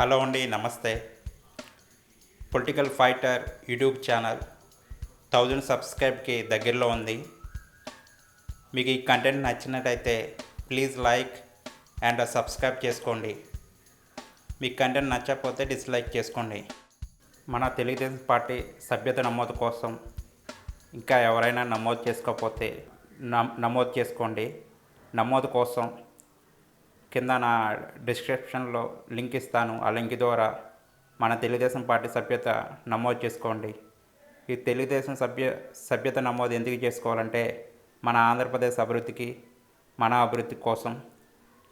Hello అండి నమస్తే. Political fighter YouTube channel thousand సబ్స్క్రైబ్కి దగ్గరలో ఉంది. మీకు ఈ కంటెంట్ నచ్చినట్టయితే ప్లీజ్ లైక్ అండ్ సబ్స్క్రైబ్ చేసుకోండి. మీకు కంటెంట్ నచ్చకపోతే డిస్లైక్ చేసుకోండి. మన తెలుగుదేశం పార్టీ సభ్యత నమోదు కోసం ఇంకా ఎవరైనా నమోదు చేసుకోకపోతే నమ్- నమోదు చేసుకోండి. నమోదు కోసం కింద నా డిస్క్రిప్షన్లో లింక్ ఇస్తాను. ఆ లింక్ ద్వారా మన తెలుగుదేశం పార్టీ సభ్యత నమోదు చేసుకోండి. ఈ తెలుగుదేశం సభ్య సభ్యత నమోదు ఎందుకు చేసుకోవాలంటే మన ఆంధ్రప్రదేశ్ అభివృద్ధికి మన అభివృద్ధి కోసం.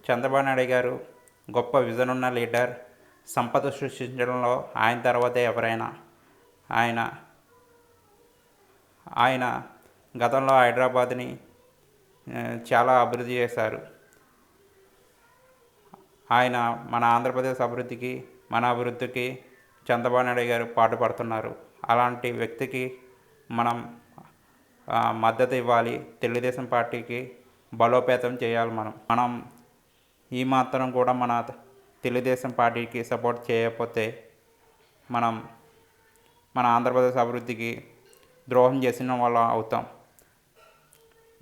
చంద్రబాబు నాయుడు గారు గొప్ప విజన్ ఉన్న లీడర్. సంపద సృష్టించడంలో ఆయన తర్వాతే ఎవరైనా. ఆయన ఆయన గతంలో హైదరాబాద్ని చాలా అభివృద్ధి చేశారు. ఆయన మన ఆంధ్రప్రదేశ్ అభివృద్ధికి మన అభివృద్ధికి చంద్రబాబు నాయుడు గారు పాటుపడుతున్నారు అలాంటి వ్యక్తికి మనం మద్దతు ఇవ్వాలి. తెలుగుదేశం పార్టీకి బలోపేతం చేయాలి మనం. మనం ఈ మాత్రం కూడా మన తెలుగుదేశం పార్టీకి సపోర్ట్ చేయకపోతే మనం మన ఆంధ్రప్రదేశ్ అభివృద్ధికి ద్రోహం చేసిన వాళ్ళ అవుతాం.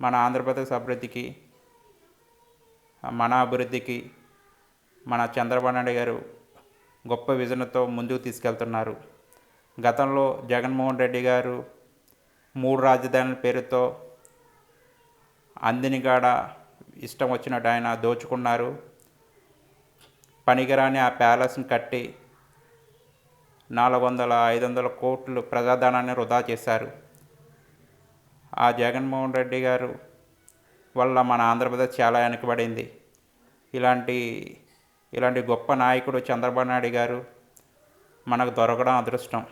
మన ఆంధ్రప్రదేశ్ అభివృద్ధికి మన అభివృద్ధికి మన చంద్రబాబు నాయుడు గారు గొప్ప విజనతో ముందుకు తీసుకెళ్తున్నారు. గతంలో జగన్మోహన్ రెడ్డి గారు మూడు రాజధానుల పేరుతో అందినిగాడ ఇష్టం వచ్చినట్టు ఆయన దోచుకున్నారు. పనికిరాని ఆ ప్యాలెస్ని కట్టి నాలుగు వందల ఐదు వందల కోట్లు ప్రజాధనాన్ని వృధా చేశారు. ఆ జగన్మోహన్ రెడ్డి గారు వల్ల మన ఆంధ్రప్రదేశ్ చాలా వెనుకబడింది. ఇలాంటి ఇలాంటి గొప్ప నాయకుడు చంద్రబాబు నాయుడు గారు మనకు దొరకడం అదృష్టం.